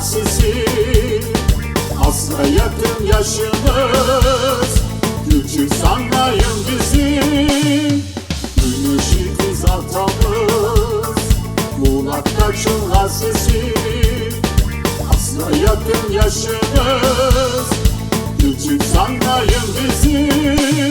sesi Asla yakın yaşımız. Küçük sanmayın bizi. Güneşi kızartamız Muğlak'ta çınlar sesi. Asla yakın yaşımız. Küçük sanmayın bizi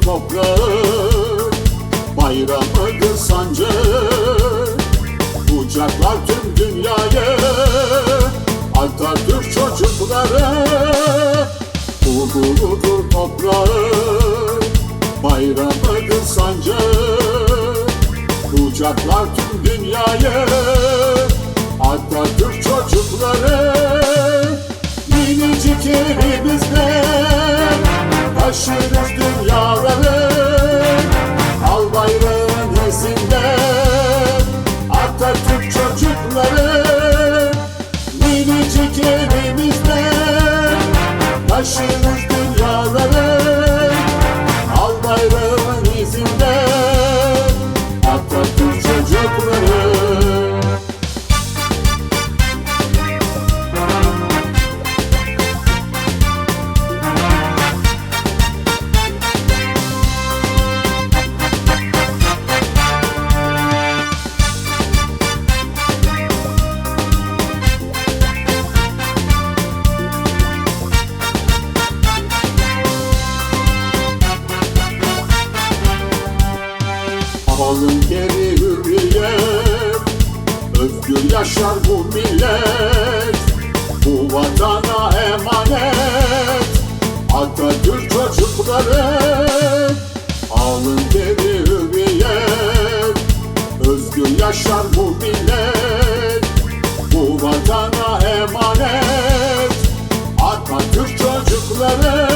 Gururudur toprağı Bayramıdır sancı. Kucaklar tüm dünyayı Atatürk çocukları. Gururudur toprağı Bayramıdır sancı. Kucaklar tüm dünyayı Atatürk çocukları. Minicik elimizde Taşırız dünyaları Al bayrağın izinde Atatürk çocukları Özgür yaşar bu millet. Bu vatana emanet. Atatürk çocukları Alın geri hürriyet Özgür yaşar bu millet. Bu vatana emanet. Atatürk çocukları